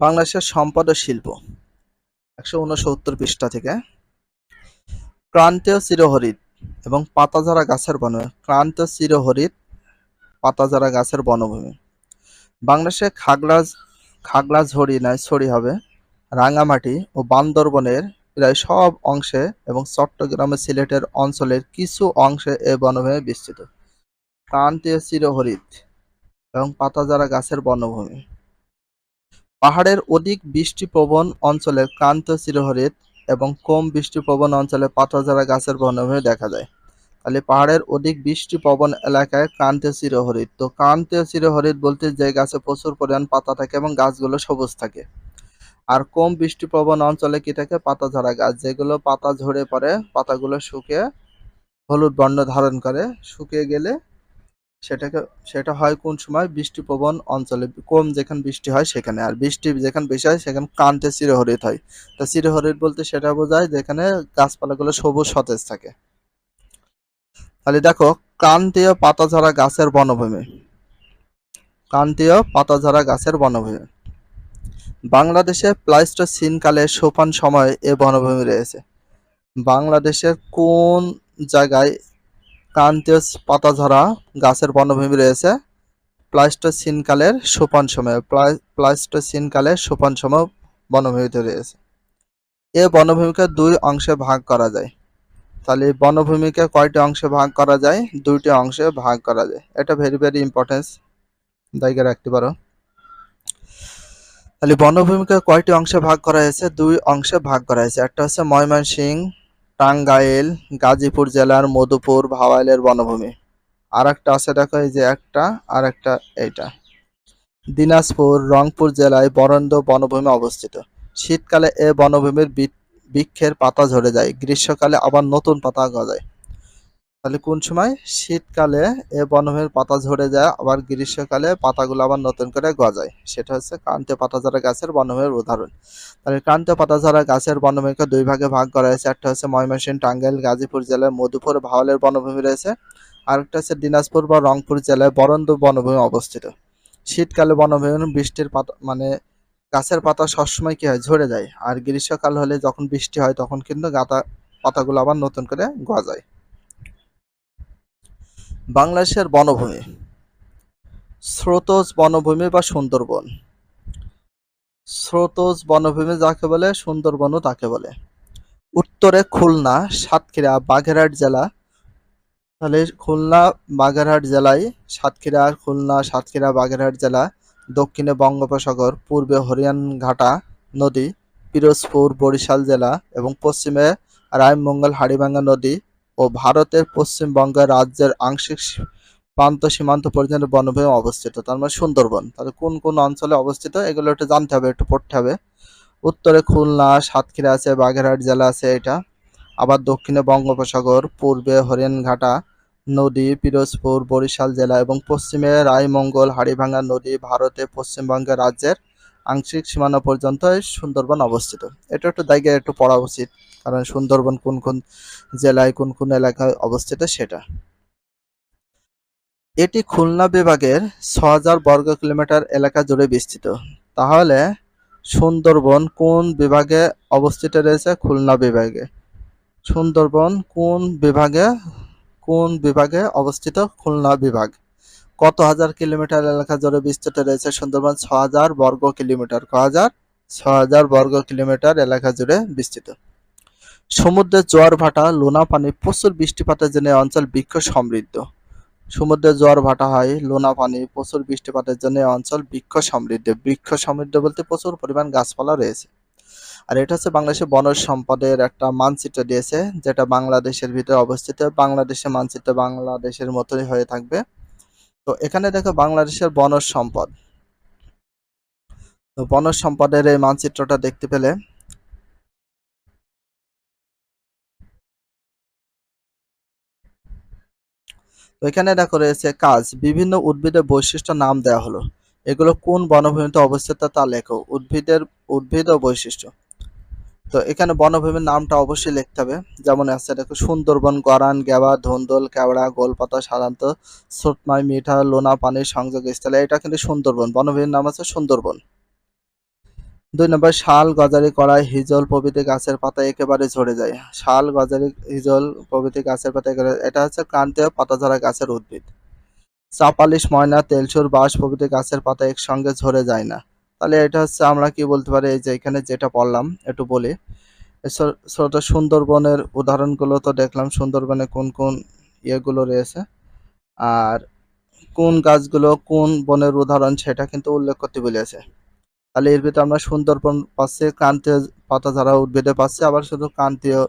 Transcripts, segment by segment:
বাংলাদেশের সম্পদ ও শিল্প। একশো উনসত্তর পৃষ্ঠা থেকে। ক্রান্তীয় চিরহরিৎ এবং পাতাঝরা গাছের বনভূমি। ক্রান্তীয় চিরহরিৎ পাতাঝরা গাছের বনভূমি। বাংলাদেশে খাগড়া খাগড়াঝড়ি নয়, ছড়ি হবে। রাঙামাটি ও বান্দরবনের প্রায় সব অংশে এবং চট্টগ্রাম সিলেটের অঞ্চলের কিছু অংশে এ বনভূমি বিস্তৃত। ক্রান্তীয় চিরহরিৎ এবং পাতাঝরা গাছের বনভূমি। পাহাড়ের অধিক বৃষ্টিপ্রবণ অঞ্চলে ক্রান্তীয় চিরহরিৎ এবং কম বৃষ্টিপ্রবণ অঞ্চলে পাতাঝরা গাছের বনভূমি দেখা যায়। তাহলে পাহাড়ের অধিক বৃষ্টিপ্রবণ এলাকায় ক্রান্তীয় চিরহরিৎ তো ক্রান্তীয় চিরহরিৎ বলতে যে গাছে প্রচুর পরিমাণ পাতা থাকে এবং গাছগুলো সবুজ থাকে। আর কম বৃষ্টিপ্রবণ অঞ্চলে কি থাকে? পাতাঝরা গাছ। যেগুলো পাতা ঝরে পড়ে, পাতাগুলো শুকিয়ে হলুদ বর্ণ ধারণ করে। শুকিয়ে গেলে সেটাকে, সেটা হয় কোন সময়? বৃষ্টিপ্রবণ অঞ্চলে কম যেখানে বৃষ্টি হয় সেখানে। আর বৃষ্টি যেখানে বেশি হয় সেখানে ক্রান্তীয় চিরহরিৎ হয়। তা চিরহরিৎ বলতে সেটা বোঝায় যেখানে গাছপালাগুলো সবুজ, সতেজ থাকে। তাহলে দেখো, ক্রান্তীয় পাতাঝরা গাছের বনভূমি। ক্রান্তীয় পাতাঝরা গাছের বনভূমি। বাংলাদেশে প্লাইস্টোসিন কালে সোপান সময় এ বনভূমি রয়েছে। বাংলাদেশের কোন জায়গায় ক্রান্তীয় পাতাঝরা গাছের বনভূমি রয়েছে। প্লাইস্টোসিন কালের সোপান সময় প্লাইস্টোসিন কালের সোপান সময় বনভূমিতে রয়েছে। এ বনভূমিকে দুই অংশে ভাগ করা যায়। তাহলে বনভূমিকে কয়টি অংশে ভাগ করা যায়? দুইটি অংশে ভাগ করা যায়। এটা ভেরি ভেরি ইম্পর্টেন্স জায়গা রাখতে পারো। তাহলে বনভূমিকে কয়টি অংশে ভাগ করা হয়েছে? দুই অংশে ভাগ করা হয়েছে। একটা হচ্ছে ময়মনসিংহ টাঙ্গাইল, গাজীপুর জেলার মধুপুর, ভাওয়াইলের বনভূমি। আর একটা আছে দেখো, এই যে একটা আর একটা এইটা। দিনাজপুর, রংপুর জেলায় বরন্দ বনভূমি অবস্থিত। শীতকালে এ বনভূমির বৃক্ষের পাতা ঝরে যায়, গ্রীষ্মকালে আবার নতুন পাতা গজায়। তাহলে কোন সময়? শীতকালে এ বনভূমির পাতা ঝরে যায়, আবার গ্রীষ্মকালে পাতাগুলো আবার নতুন করে গজায়। সেটা হচ্ছে ক্রান্তীয় পাতাঝরা গাছের বনভূমির উদাহরণ। তাহলে ক্রান্তীয় পাতাঝরা গাছের বনভূমিকে দুই ভাগে ভাগ করা হয়েছে। একটা হচ্ছে ময়মনসিংহ, টাঙ্গাইল, গাজীপুর জেলার মধুপুর ভাওয়ালের বনভূমি রয়েছে। আরেকটা হচ্ছে দিনাজপুর বা রংপুর জেলায় বরন্দ বনভূমি অবস্থিত। শীতকালে বনভূমি বৃষ্টির পাতা মানে গাছের পাতা সবসময় কী হয়? ঝরে যায়। আর গ্রীষ্মকাল হলে যখন বৃষ্টি হয়, তখন কিন্তু গাতা, পাতাগুলো আবার নতুন করে গজায়। বাংলাদেশের বনভূমি। স্রোতজ বনভূমি বা সুন্দরবন। স্রোতজ বনভূমি যাকে বলে, সুন্দরবনও তাকে বলে। উত্তরে খুলনা, সাতক্ষীরা, বাগেরহাট জেলা। তাহলে খুলনা, বাগেরহাট জেলায় সাতক্ষীরা, খুলনা, সাতক্ষীরা, বাগেরহাট জেলা। দক্ষিণে বঙ্গোপসাগর, পূর্বে হরিয়ানঘাটা নদী, পিরোজপুর, বরিশাল জেলা এবং পশ্চিমে রায়মঙ্গল হাড়িভাঙ্গা নদী। ও ভারতের পশ্চিমবঙ্গ রাজ্যের আংশিক প্রান্ত সীমান্ত পর্যন্ত বনভূমি অবস্থিত। তার মানে সুন্দরবন। তাহলে কোন কোন অঞ্চলে অবস্থিত? এগুলো একটু জানতে হবে, একটু পড়তে হবে। উত্তরে খুলনা, সাতক্ষীরা আছে, বাগেরহাট জেলা আছে এটা। আবার দক্ষিণে বঙ্গোপসাগর, পূর্বে হরিয়ানঘাটা নদী, পিরোজপুর, বরিশাল জেলা এবং পশ্চিমে রায়মঙ্গল, হাড়িভাঙ্গা নদী ভারতে পশ্চিমবঙ্গ রাজ্যের আংশিক সীমানা পর্যন্ত সুন্দরবন অবস্থিত। এটা একটু জায়গায় একটু পড়া উচিত, কারণ সুন্দরবন কোন কোন জেলায়, কোন কোন এলাকায় অবস্থিত সেটা। এটি খুলনা বিভাগের ছ হাজার বর্গ কিলোমিটার এলাকা জুড়ে বিস্তৃত। তাহলে সুন্দরবন কোন বিভাগে অবস্থিত রয়েছে? খুলনা বিভাগে। সুন্দরবন কোন বিভাগে কোন বিভাগে অবস্থিত? খুলনা বিভাগ। কত হাজার কিলোমিটার এলাকা জুড়ে বিস্তৃত রয়েছে সুন্দরবন? ছ হাজার বর্গ কিলোমিটার। ক হাজার? ছ হাজার বর্গ কিলোমিটার এলাকা জুড়ে বিস্তৃত। সমুদ্রের জোয়ার ভাটা, লোনা পানি, প্রচুর বৃষ্টিপাতের জন্য অঞ্চল বৃক্ষ সমৃদ্ধ। সমুদ্রের জোয়ার ভাটা হয়, লোনা পানি, প্রচুর বৃষ্টিপাতের জন্য অঞ্চল বৃক্ষ সমৃদ্ধ। বৃক্ষ সমৃদ্ধ বলতে প্রচুর পরিমাণ গাছপালা রয়েছে। আর এটা হচ্ছে বাংলাদেশের বনজ সম্পদের একটা মানচিত্র দিয়েছে, যেটা বাংলাদেশের ভিতরে অবস্থিত। বাংলাদেশের মানচিত্র বাংলাদেশের মতোই হয়ে থাকবে। তো এখানে দেখো বাংলাদেশের বনজ সম্পদ। তো বনজ সম্পদের এই মানচিত্রটা দেখতে পেলে তো এখানে দেখো রয়েছে কাজ, বিভিন্ন উদ্ভিদের বৈশিষ্ট্য নাম দেওয়া হলো। এগুলো কোন বনভূমিতে অবস্থিত তা লেখো। উদ্ভিদের, উদ্ভিদ ও বৈশিষ্ট্য। তো এখানে বনভূমির নামটা অবশ্যই লিখতে হবে। যেমন আছে দেখো, সুন্দরবন, গরান, গেবা, ধন্দল, কেওড়া, গোলপাতা সাধারণত ছোটমাই মিঠা, লোনা পানির সংযোগ স্থলে, এটা কিন্তু সুন্দরবন। বনভূমির নাম আছে সুন্দরবন। দুই নম্বর, শাল, গজারি, কড়াই, হিজল, প্রভৃতি গাছের পাতা একেবারে ঝরে যায়। শাল, গজারি, হিজল, প্রভৃতি গাছের পাতা এটা হচ্ছে ক্রান্তীয় পাতাঝরা গাছের উদ্ভিদ। চাপালিশ, ময়না, তেলসুর, বাঁশ প্রভৃতি গাছের পাতা একসঙ্গে ঝরে যায় না। তাহলে এটা হচ্ছে আমরা কি বলতে পারি যে এখানে যেটা পড়লাম একটু বলি। ছোট সুন্দরবনের উদাহরণগুলো তো দেখলাম, সুন্দরবনে কোন কোন ইয়েগুলো রয়েছে। আর কোন গাছগুলো কোন বনের উদাহরণ সেটা কিন্তু উল্লেখ করতে বলেছে। তাহলে এর ভিতরে আমরা সুন্দরবন পাচ্ছি, ক্রান্তীয় পাতা ঝরা উদ্ভিদে পাচ্ছি, আবার শুধু ক্রান্তীয়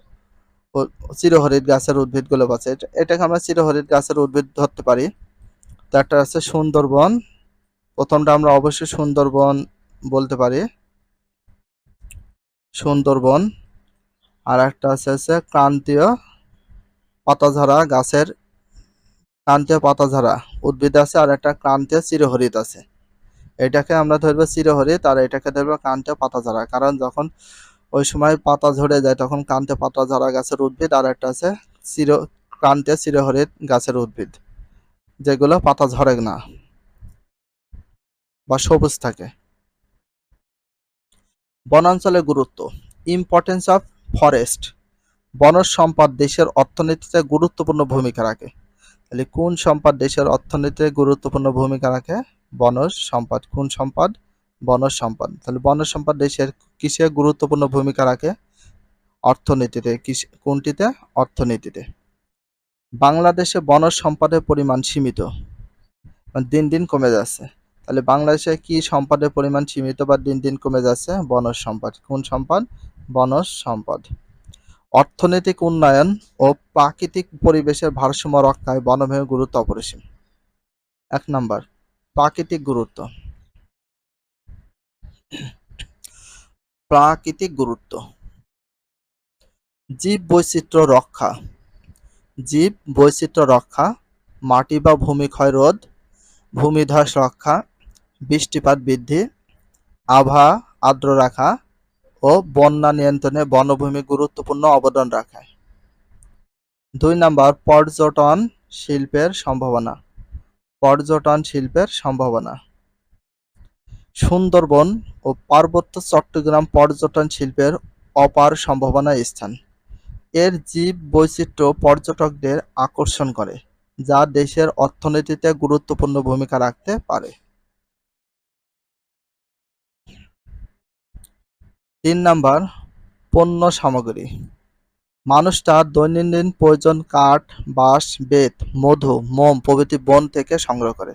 চিরহরিৎ গাছের উদ্ভিদগুলো পাচ্ছি। এটা- এটাকে আমরা চিরহরিৎ গাছের উদ্ভিদ ধরতে পারি। তো একটা আছে সুন্দরবন। প্রথমটা আমরা অবশ্যই সুন্দরবন বলতে পারি। সুন্দরবন। আর একটা আছে হচ্ছে ক্রান্তীয় পাতাঝরা গাছের ক্রান্তীয় পাতাঝরা। উদ্ভিদ আছে আর একটা ক্রান্তীয় চিরহরিৎ আছে। এটাকে আমরা ধরবো চিরহরিৎ আর এটাকে ধরবো ক্রান্তীয় পাতাঝরা। কারণ যখন ওই সময় পাতা ঝরে যায় তখন ক্রান্তীয় পাতাঝরা গাছের উদ্ভিদ আর একটা আছে চির, ক্রান্তীয় চিরহরিৎ গাছের উদ্ভিদ। যেগুলো পাতা ঝরে না বা সবুজ থাকে। বনাঞ্চলের গুরুত্ব ইম্পর্টেন্স অফ ফরেস্ট বনজ সম্পদ দেশের অর্থনীতিতে গুরুত্বপূর্ণ ভূমিকা রাখে। তাহলে কোন সম্পদ দেশের অর্থনীতিতে গুরুত্বপূর্ণ ভূমিকা রাখে? বনজ সম্পদ। কোন সম্পদ? বনজ সম্পদ। তাহলে বনজ সম্পদ দেশের কিসে গুরুত্বপূর্ণ ভূমিকা রাখে? অর্থনীতিতে। কোনটিতে? অর্থনীতিতে। বাংলাদেশে বনজ সম্পদের পরিমাণ সীমিত। দিন দিন কমে যাচ্ছে। তাহলে বাংলাদেশে কি সম্পদের পরিমাণ সীমিত বা দিন দিন কমে যাচ্ছে? বনজ সম্পদ। কোন সম্পদ? বনজ সম্পদ। অর্থনৈতিক উন্নয়ন ও প্রাকৃতিক পরিবেশের ভারসাম্য রক্ষায় বনভূমির গুরুত্ব অপরিসীম। এক নম্বর, প্রাকৃতিক গুরুত্ব। প্রাকৃতিক গুরুত্ব। জীব বৈচিত্র্য রক্ষা। জীব বৈচিত্র্য রক্ষা, মাটি বা ভূমি ক্ষয় রোধ, ভূমিধস রক্ষা বৃষ্টিপাত বৃদ্ধি আবহাওয়া আর্দ্র রাখা ও বন্যা নিয়ন্ত্রণে বনভূমি গুরুত্বপূর্ণ অবদান রাখায় দুই নাম্বার, পর্যটন শিল্পের সম্ভাবনা। পর্যটন শিল্পের সম্ভাবনা। সুন্দরবন ও পার্বত্য চট্টগ্রাম পর্যটন শিল্পের অপার সম্ভাবনা স্থান। এর জীব বৈচিত্র্য পর্যটকদের আকর্ষণ করে, যা দেশের অর্থনীতিতে গুরুত্বপূর্ণ ভূমিকা রাখতে পারে। তিন নাম্বার, পণ্য সামগ্রী। মানুষ তার দৈনন্দিন প্রয়োজন কাঠ, বাঁশ, বেত, মধু, মোম প্রভৃতি বন থেকে সংগ্রহ করে।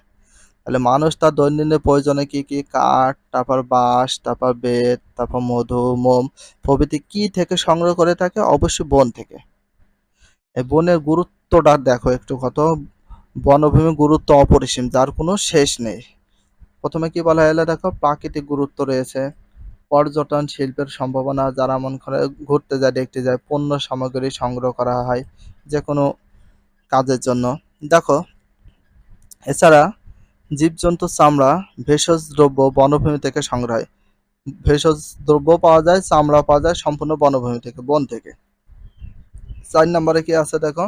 তাহলে মানুষ তার দৈনন্দিন প্রয়োজনে কি কি কাঠ, তারপর বাঁশ, তারপর বেত, তারপর মধু, মোম প্রভৃতি কি থেকে সংগ্রহ করে থাকে? অবশ্যই বন থেকে। এই বনের গুরুত্বটা দেখো একটু কত। বনভূমির গুরুত্ব অপরিসীম, যার কোনো শেষ নেই। প্রথমে কি বলা হলো দেখো? প্রাকৃতিক গুরুত্ব রয়েছে। পর্যটন শিল্পের সম্ভাবনা যারা মন করে ঘুরতে যায়, দেখতে যায়, পণ্য সামগ্রী সংগ্রহ করা হয় যে কোনো কাজের জন্য। দেখো, এছাড়া জীবজন্তু চামড়া ভেষজ দ্রব্য বনভূমি থেকে সংগ্রহ হয়। ভেষজ দ্রব্য পাওয়া যায়, চামড়া পাওয়া যায় সম্পূর্ণ বনভূমি থেকে, বন থেকে। চার নম্বরে কি আছে দেখো?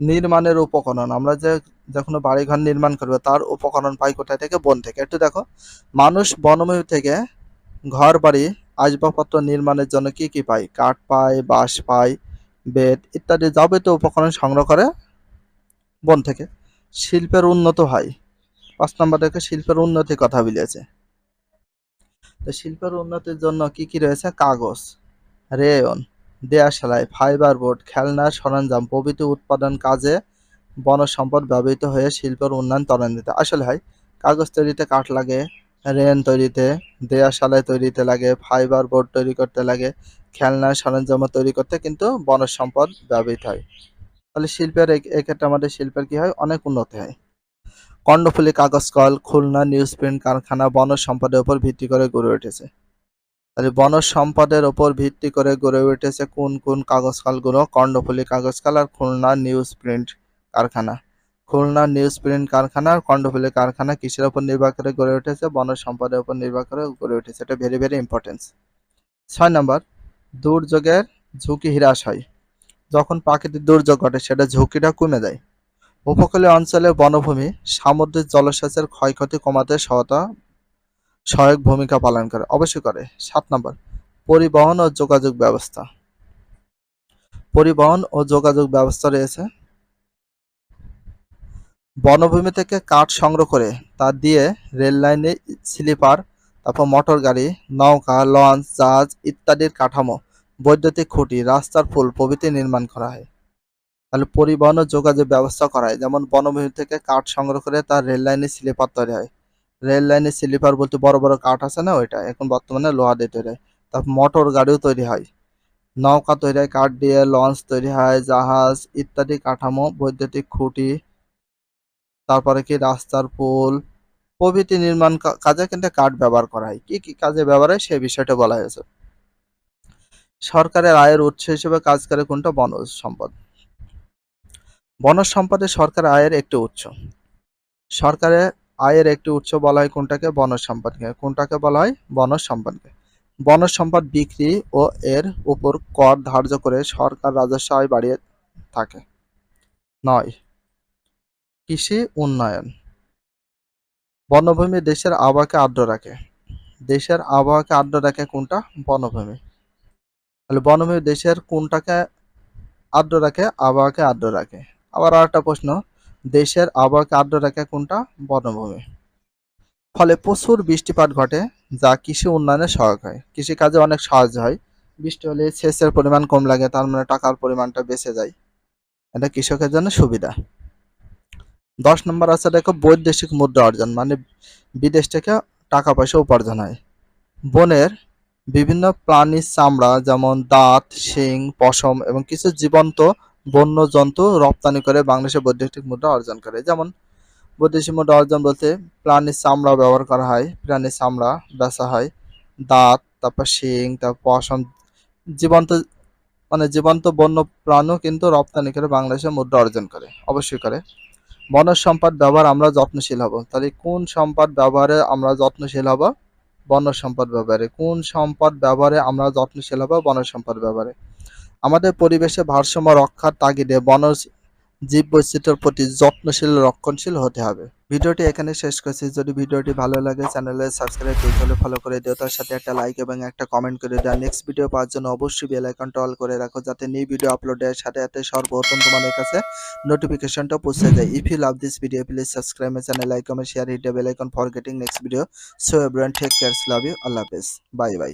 নির্মাণের উপকরণ। আমরা যে যে কোনো বাড়িঘর নির্মাণ করবে, তার উপকরণ পাই কোথায় থেকে? বন থেকে। একটু দেখো, মানুষ বনভূমি থেকে ঘর বাড়ি আসবাবপত্র নির্মাণের জন্য কি কি পায়? কাঠ পায়, বাঁশ পায়, বেত ইত্যাদি যাবতীয় উপকরণ সংগ্রহ করে বন থেকে। শিল্পের উন্নত হয়। পাঁচ নম্বর থেকে শিল্পের উন্নতির কথা বলেছে। তো শিল্পের উন্নতির জন্য কি কি রয়েছে? কাগজ, রেয়ন, দেয়া সেলাই, ফাইবার বোর্ড, খেলনা, সরঞ্জাম, প্রভৃতি উৎপাদন কাজে বনজ সম্পদ ব্যবহৃত হয়ে শিল্পের উন্নয়ন ত্বরান্বিত। আসলে হয়, কাগজ তৈরিতে কাঠ লাগে রেন তৈরিতে দেয়া সেলাই তৈরিতে লাগে, ফাইবার বোর্ড তৈরি করতে লাগে খেলনা সরঞ্জাম তৈরি করতে কিন্তু বনজ সম্পদ ব্যবহৃত হয়। তাহলে শিল্পের এক্ষেত্রে আমাদের শিল্পের কি হয়? অনেক উন্নতি হয়। কর্ণফুলী কাগজ কল, খুলনা নিউজ প্রিন্ট কারখানা বনজ সম্পদের উপর ভিত্তি করে গড়ে উঠেছে। তাহলে বনজ সম্পদের উপর ভিত্তি করে গড়ে উঠেছে কোন কোন কাগজ কলগুলো? কর্ণফুলী কাগজ কল আর খুলনা নিউজ প্রিন্ট কারখানা। খুলনা নিউজ প্রিন্ট কারখানা কর্ণফুলী কারখানা কিসের উপর নির্ভর করে গড়ে উঠেছে, বন সম্পদের উপর নির্ভর করে গড়ে উঠেছে। এটা ভেরি ভেরি ইম্পর্টেন্স ছয় নম্বর, দুর্যোগের ঝুঁকি হ্রাস হয়। যখন প্রাকৃতিক দুর্যোগ ঘটে, সেটা ঝুঁকিটা কমে যায়। উপকূলীয় অঞ্চলে বনভূমি সামুদ্রিক জলসেচের ক্ষয়ক্ষতি কমাতে সহায়তা, সহায়ক ভূমিকা পালন করে। অবশ্যই করে। সাত নম্বর, পরিবহন ও যোগাযোগ ব্যবস্থা। পরিবহন ও যোগাযোগ ব্যবস্থা রয়েছে। বনভূমি থেকে কাঠ সংগ্রহ করে তা দিয়ে রেল লাইনে স্লিপার, তারপর মোটর গাড়ি, নৌকা, লঞ্চ, জাহাজ ইত্যাদির কাঠামো, বৈদ্যুতিক খুঁটি, রাস্তার ফুল প্রভৃতি নির্মাণ করা হয়। তাহলে পরিবহন ও যোগাযোগ ব্যবস্থা করা হয়। যেমন বনভূমি থেকে কাঠ সংগ্রহ করে তার রেল লাইনে স্লিপার তৈরি হয়। রেল লাইনে স্লিপার বলতে বড় বড় কাঠ আছে না ওইটা? এখন বর্তমানে লোহা দিয়ে তৈরি হয়। তারপর মোটর গাড়িও তৈরি হয়। নৌকা তৈরি হয়, কাঠ দিয়ে, লঞ্চ তৈরি হয়, জাহাজ ইত্যাদি কাঠামো, বৈদ্যুতিক খুঁটি তারপরে কি রাস্তার পুল, প্রভৃতি নির্মাণ কাজে কিন্তু কাঠ ব্যবহার করা হয়। কি কি কাজে ব্যবহার হয় সেই বিষয়টা বলা হয়েছে। সরকারের আয়ের উৎস হিসেবে কাজ করে কোনটা? বনজ সম্পদ। বনজ সম্পদে সরকার আয়ের একটি উৎস। সরকারের আয়ের একটি উৎস বলা হয় কোনটাকে? বনজ সম্পদকে। কোনটাকে বলা হয়? বনজ সম্পদকে। বনজ সম্পদ বিক্রি ও এর উপর কর ধার্য করে সরকার রাজস্ব আয় বাড়িয়ে থাকে। নয়। কৃষি উন্নয়ন। বনভূমি দেশের আবহাওয়াকে আর্দ্র রাখে। দেশের আবহাওয়াকে আর্দ্র রাখে কোনটা? বনভূমি। তাহলে বনভূমি দেশের কোনটাকে আর্দ্র রাখে? আবহাওয়াকে আর্দ্র রাখে। আবার আর একটা প্রশ্ন, দেশের আবহাওয়াকে আর্দ্র রাখে কোনটা? বনভূমি। ফলে প্রচুর বৃষ্টিপাত ঘটে, যা কৃষি উন্নয়নে সহায়ক হয়। কৃষিকাজে অনেক সাহায্য হয়। বৃষ্টি হলে সেচের পরিমাণ কম লাগে, তার মানে টাকার পরিমাণটা বেঁচে যায়। এটা কৃষকের জন্য সুবিধা। দশ নম্বর আছে দেখো বৈদেশিক মুদ্রা অর্জন মানে বিদেশ থেকে টাকা পয়সা উপার্জন হয়। বনের বিভিন্ন প্রাণীর চামড়া যেমন দাঁত, শিং, পশম এবং কিছু জীবন্ত বন্য জন্তু রপ্তানি করে বাংলাদেশে বৈদেশিক মুদ্রা অর্জন করে। যেমন বৈদেশিক মুদ্রা অর্জন বলতে প্রাণীর চামড়া ব্যবহার করা হয় প্রাণীর চামড়া বেচা হয়, দাঁত, তারপর শিং, তারপর পশম, জীবন্ত মানে জীবন্ত বন্য প্রাণও কিন্তু রপ্তানি করে বাংলাদেশে মুদ্রা অর্জন করে, অবশ্যই করে। বনজ সম্পদ ব্যবহার আমরা যত্নশীল হব। তাহলে কোন সম্পদ ব্যবহারে আমরা যত্নশীল হব? বনজ সম্পদ ব্যবহারে। কোন সম্পদ ব্যবহারে আমরা যত্নশীল হব? বনজ সম্পদ ব্যবহারে। আমাদের পরিবেশে ভারসাম্য রক্ষার তাগিদে বনজ জীব বৈচিত্র্যের প্রতি যত্নশীল রক্ষণশীল হতে হবে। ভিডিওটি এখানে শেষ করছি। যদি ভিডিওটি ভালো লাগে চ্যানেলে সাবস্ক্রাইব করতে হলে ফলো করে দিও। তার সাথে একটা লাইক এবং একটা কমেন্ট করে দিও। নেক্সট ভিডিও পাওয়ার জন্য অবশ্যই বেল আইকনটা অল করে রাখো, যাতে নিউ ভিডিও আপলোডের সাথে সাথে সর্বপ্রথম তোমাদের কাছে notificationটা পৌঁছে যায়। You love this video, please subscribe my channel, like, comment, share, hit the bell icon for getting next video. So, everyone, take care, love you, allah hafiz. Bye bye.